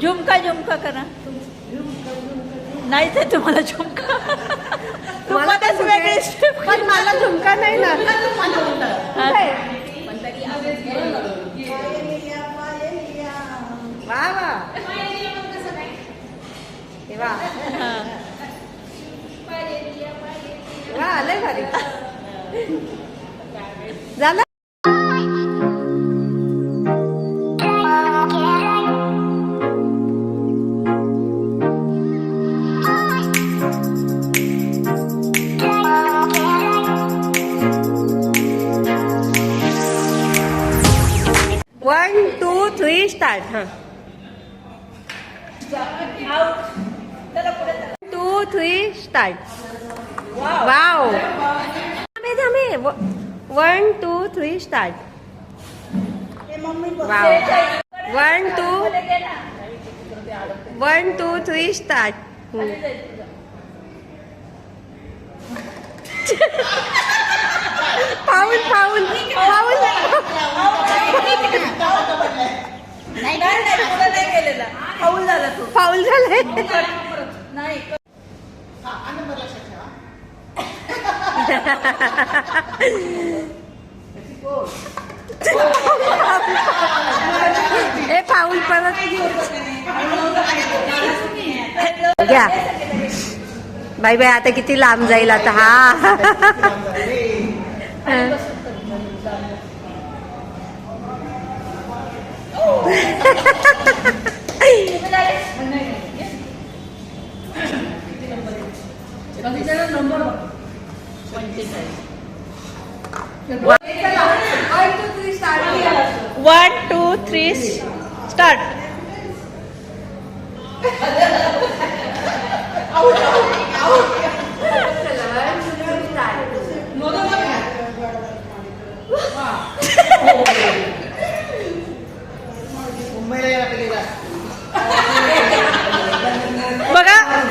झुमका झुमका करा. नाही तर तुम्हाला झुमका. तुम्हालाच वेगळी step पण मला झुमका नाही ना. वा वा. वा. वा आलंय भारी. झालं? टू थ्री स्टार्ट हां टू थ्री स्टार्ट वाव थांबे थांबे one two three start wow one two one two three start पाऊल पाऊल पाऊल नाही नाही, केलेला फाऊल झाला तू. पाऊल झालंय नाही. ए पाऊल परत. घ्या. बाई बाई आता किती लांब जाईल आता हा. One two three start out out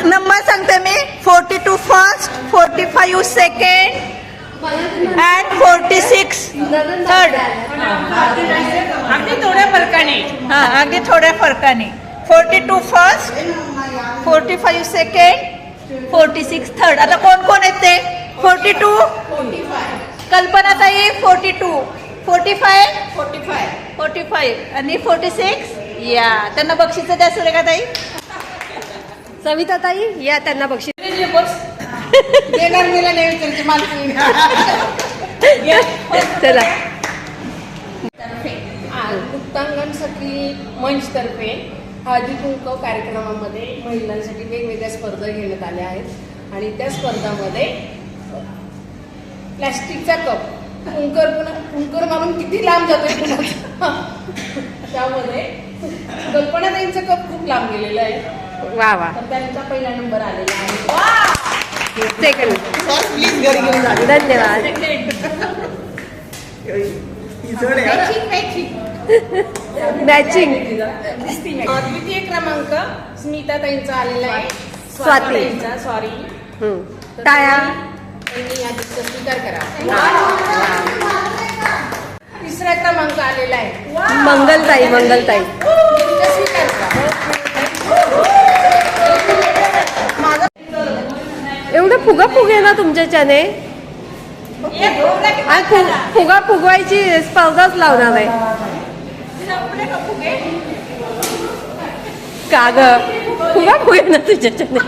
number सांगते मी forty two first forty five second and forty six third अगदी थोड्या फरकाने. हा अगदी थोड्या फरकाने. Forty two first forty five second forty six third आता कोण कोण आहेत ते? फोर्टी टू कल्पना ताई forty two forty five forty five forty five आणि फोर्टी सिक्स या. त्यांना बक्षीस द्या सुरेखा ताई सविता ताई या त्यांना बक्षीस. देणार गेला नाही त्यांची मालकी चला. सखी मंचतर्फे हळदी कुंकव कार्यक्रमामध्ये महिलांसाठी वेगवेगळ्या स्पर्धा घेण्यात आल्या आहेत. आणि त्या स्पर्धामध्ये प्लॅस्टिकचा कप कुंकर पुन्हा कुंकर मारून किती लांब जातोय पुन्हा त्यामध्ये कल्पनाताईंचा कप खूप लांब गेलेला आहे. वा वा. तर त्यांचा पहिला नंबर आलेला आहे. प्लीज घरी घेऊन जा धन्यवाद मॅचिंग द्वितीय क्रमांक स्मिता ताईंचा आलेला आहे. स्वाती. सॉरी यादीचा स्वीकार करा. तिसरा क्रमांक आलेला आहे. मंगलताई मंगलताई. स्वीकार करा. एवढं फुगा फुगे ना तुमच्याच्याने फुगा फुगवायची स्पर्धाच लावणार आहे. का ग? फुगा फुगे ना तुझ्याच्याने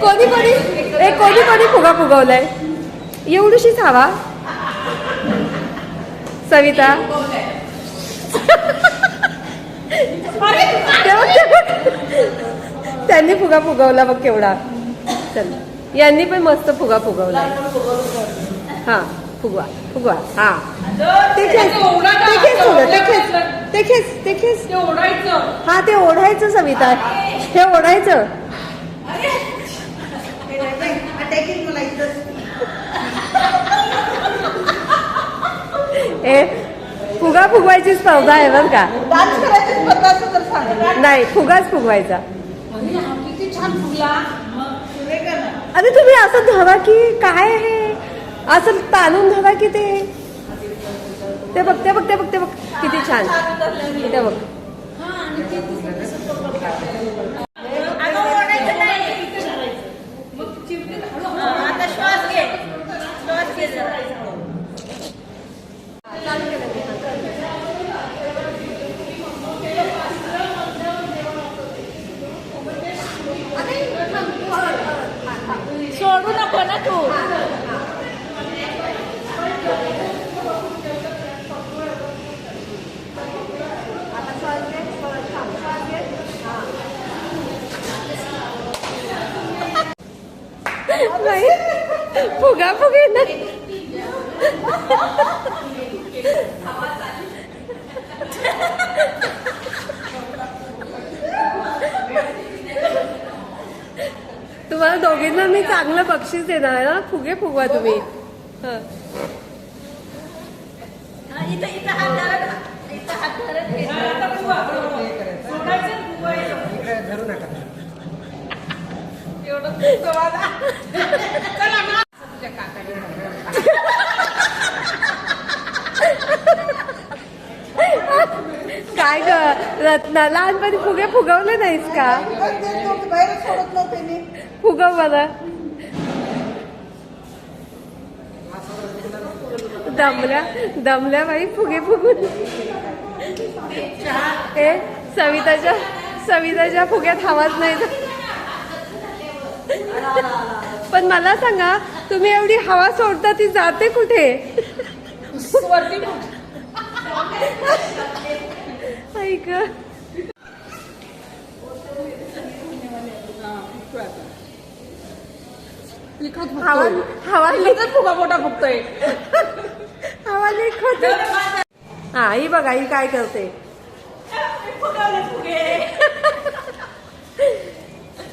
कोणी कोणी ए कोणी कोणी फुगा फुगवलाय? एवढीशीच हवा. सविता. त्यांनी फुगा फुगवला बघ केवढा. चल. यांनी पण मस्त फुगा फुगवला हा फुगवा फुगवा. हा. हा ते ओढायचं सविता. हे ओढायचं. ए फुगा फुगवायची स्पर्धा आहे बरं का. नाही फुगाच फुगवायचा. छान फुगला. अरे तुम्ही असं धरा की काय आहे? असं ताणून धरा की ते. ते बघ ते बघ ते बघ ते बघ. किती छान. ते बघ अगं ओरडायचं नाही हा, आता श्वास घे श्वास घे जरा. सोडू नको ना तू नाही फुगा फुगे नाही तुम्हाला दोघींना मी चांगलं बक्षीस देणार ना. फुगे फुगवा तुम्ही. धरू नका. काय ग? रत्ना लहानपणी फुगे फुगवले नाहीस का? फुगव मला दमल्या दमल्या बाई फुगे फुगून. ए सविताच्या सविताच्या फुग्यात हवाच नाही पण मला सांगा तुम्ही एवढी हवा सोडता ती जाते कुठे? ऐक. हवा हवा लिक- फुगा मोठा फुगतोय हवा हा ही बघा ही काय करते.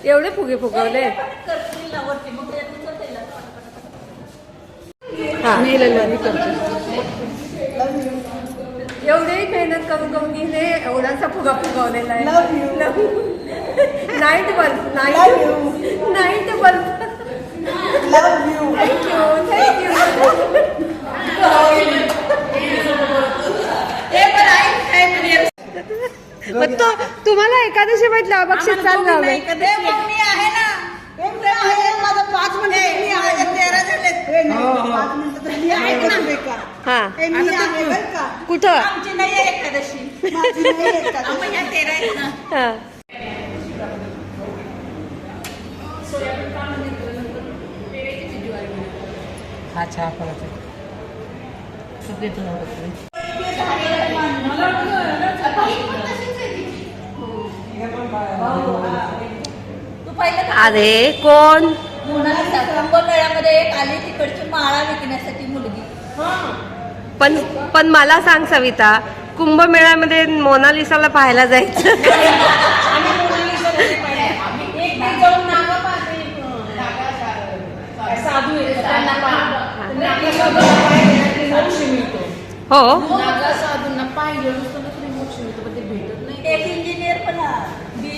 एवढे फुगे फुगवले. हा. एवढी मेहनत करून करून हिने एवढासा फुगा फुगवलेला आहे. Night bulb night. Night bulb love you thank you thank you हे पण आहे, आहे म्हणजे. मग तो तुम्हाला एकादशी म्हटलं बक्षीस चाललं मी आहे. ना. माझा पाच मिनिटं तेरा झाले हे नाही, तर मी आहे तू पाहिलं का अरे कोण? मोनालिसा कुंभमेळ्यामध्ये एक आली तिकडची माळा विकण्यासाठी मुलगी. पण पण मला सांग सविता कुंभमेळ्यामध्ये मोनालिसाला पाहायला जायचं? एक दिवस